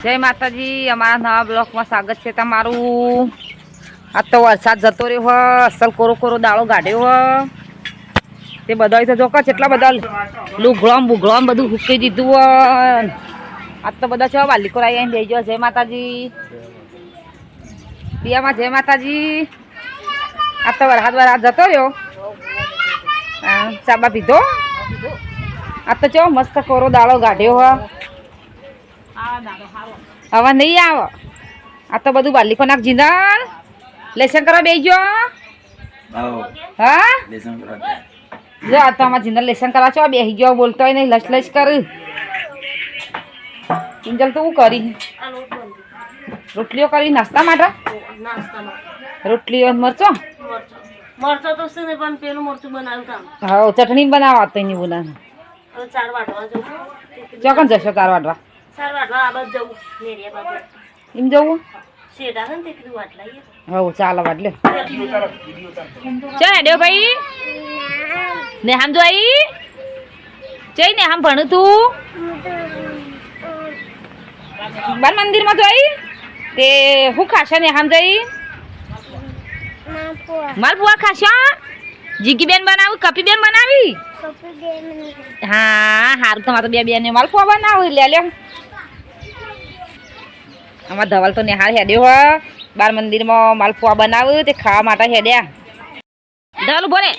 જય માતાજી, અમારા નવા બ્લોકમાં સ્વાગત છે તમારું. આ તો વરસાદ જતો રહ્યો હ, અસલ કોરો કોરો દાળો ગાઢ્યો હ. તે બધા તો જોકા કેટલા બધા લુઘળોમ બુગળોમ બધું હુકી દીધું હ. આ તો બધા છે આવી આવીને બેસજો જય માતાજી. પિયામાં જય માતાજી. આ તો વરસાદ વરસાદ જતો રહ્યો. ચાબા પીધો? આ તો ચો મસ્ત કોરો દાળો ગાઢ્યો હ. હવે નહીં આવો. આ તો બધું બાલિકો નાખ જીંદલ. લેસન કરવા બેસજો હા. જો આ તો અમારા જીંદલ લેસન કરવા છો બેસી ગયો બોલતો હોય નહીં લશ લશ કર. કિંજલ તો હું કરી? રોટલીઓ કરી નાસ્તા માટે? રોટલીઓ મરચો? મરચો તો છે ને પણ પેલું મરચું બનાવ્યું હા ચટણી બનાવવા તો એની બોલાને ચાર વાટવા ચોકન જશો ચાર વાટવા? એમ જવું? ને હવ ચાલો વાટ લે. ચાલ હેડ્યો ભાઈ. નેહામ જો આઈ. જઈ નેહામ ભણું તું. બાલ મંદિરમાં જો આઈ. તે હું ખાશે નેહામ જઈ માલપુઆ ખાશા જીગી બેન બનાવી કપી બેન બનાવી હા હારું તમારે બે બેન માલપુઆ બનાવું લે લ્યો આમાં ધવલ તો નિહાળ હેડ્યો હ. બાર મંદિરમાં માલપુઆ બનાવ્યું તે ખાવા માટે હેડ્યા. ધવલ ઊભો રે.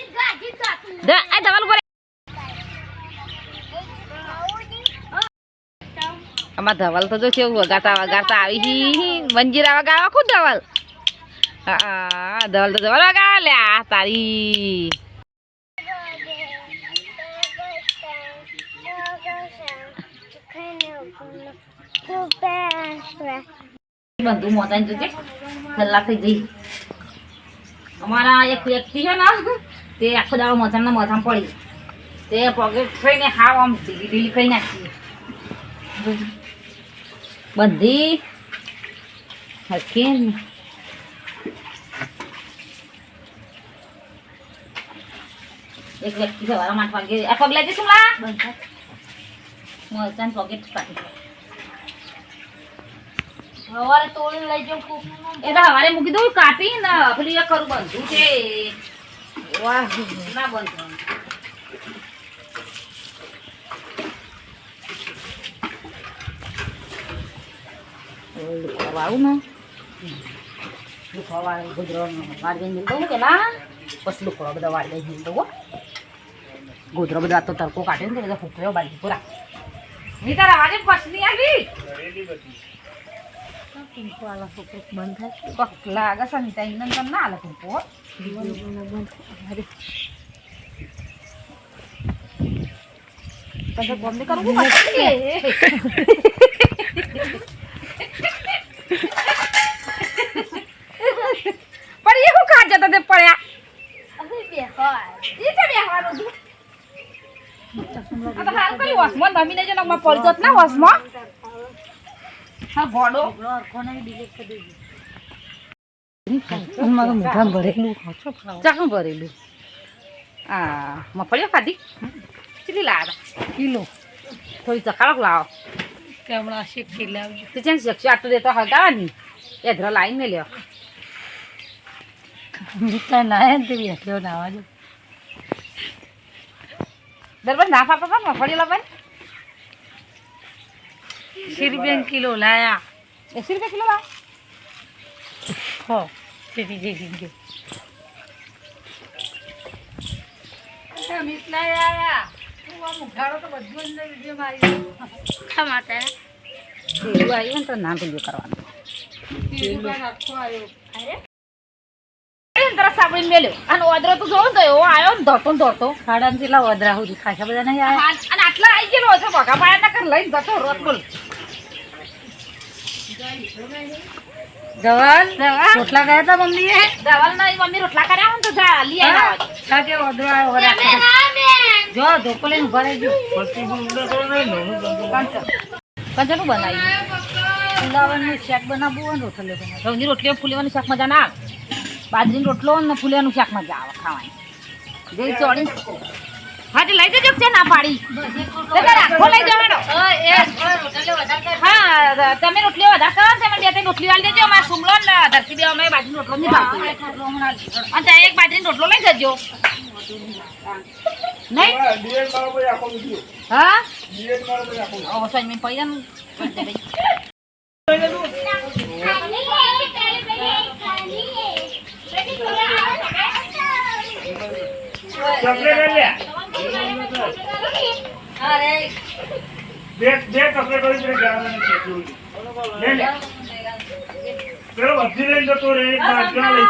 ધવલ ઊભો રે. આમાં ધવલ તો જો છે વગાતા વગાતા આવી હી મંજીરા વગાવા ખુદ ધવલ. હા ધવલ તો ધવલ વગા લે આ તારી બંધુ મોતાને જોજે કલાક થઈ જઈ અમારા એક વ્યક્તિ છે ને તે આખો દાડો મોચાના મોથામાં પડી તે પોકેટ થઈને હાવ આમ ઢીલી ઢીલી કરી નાખી. બધી હરખી ને. એક વ્યક્તિ સવારે આઠ વાગે આ પગલા જઈશું મોચાન પોકેટ કાઢી સવારે તોડી લઈ જાઉં ખૂબ એ તો હવારે મૂકી દઉં કાપી ને પેલી એ કરું બંધું છે. વાહ. ના બંધ વાળું ને. લુખવા વાળી ગુજરો વાળી મિલ દઉં પેલા પછી લુખવા બધા વાળી મિલ દઉં હો. ગોધરો બધા આ તો તડકો કાઢે ને બધા ફૂકવ્યો બાજી પૂરા ની તારા વાજે પછની આવી વાળા છોકરો બંધ થાય પકલા આગળ સંતા ઇન્દન તમ ના આલે તું તને બોમ્બ ને કરવું પડશે પણ એ હું ખા જતા તે પડ્યા ઈ તો બેહવાનું હતું. આ તો હાલ કરી વસમાં નમી લેજો ને હમણાં પડી જત ના વસમાં હા ગોડો મારું મોઢામાં ભરેલું ચાકણ ભરેલું? આ મફળીઓ ખાધી? કેટલી લાવ્યા કિલો. થોડી ચકાળક લાવો. કે હમણાં શીખી લાવજો. તો જ્યાં શકશો આટલું દેતો હગાવાની. એધરો લાઈન મેં લ્યો. મીઠા ના તે બેઠ્યો નાવા દરબાર ના પાપા પણ મફળી લાવવાની? એસી रुपये किलो लाया अस्सी रुपये किलो लाया हो चेटी જઈ ગઈ. મીઠા આયા. ખા માટે એવું આવ્યું ને પેલું ખાડા વધરા સુધી ખાસા બધા નહીં આટલા આવી ગયેલો હતો ભગા પાયા ના કર લઈને જતો રોત બોલ. જવાન. રોટલા ગયા તા મમ્મીએ? દવાલ ના મમ્મી રોટલા કર્યા હોય તો જા લઈ આવ્યા કાકે આવ્યો વરા જો ધોકો લઈને ભરાઈ ગયો કંચનું બનાવ્યું ફુલાવાનું શાક બનાવવું હોય ને રોટલો બનાવ ઘઉંની રોટલીઓ ફૂલેવાનું શાક મજા ના આવે બાજરીની રોટલો ને ફૂલેવાનું શાક મજા આવે ખાવાની. જે ચોળી. હા તે લઈ જજો છે ના પાડી? તે તારે આખો લઈ જવાનો. હા તમે રોટલી વધારે કરો તમે બે ત્રણ રોટલી વાળી દેજો. મારે સુમલો ને ધરતી બે અમે બાજરી રોટલો નહીં ભાવતો. અને ત્યાં એક બાજરી રોટલો લઈ જજો. નહીં? હા? ઓ સોઈ મેં પૈસા ચોકલેટ લઈ લે. બે બે ચોકલેટ વાળી પેલી ગાળાની છે, જોઈ. લે લે. પેલો બધી લઈને જતો રે એક બાજુ લઈ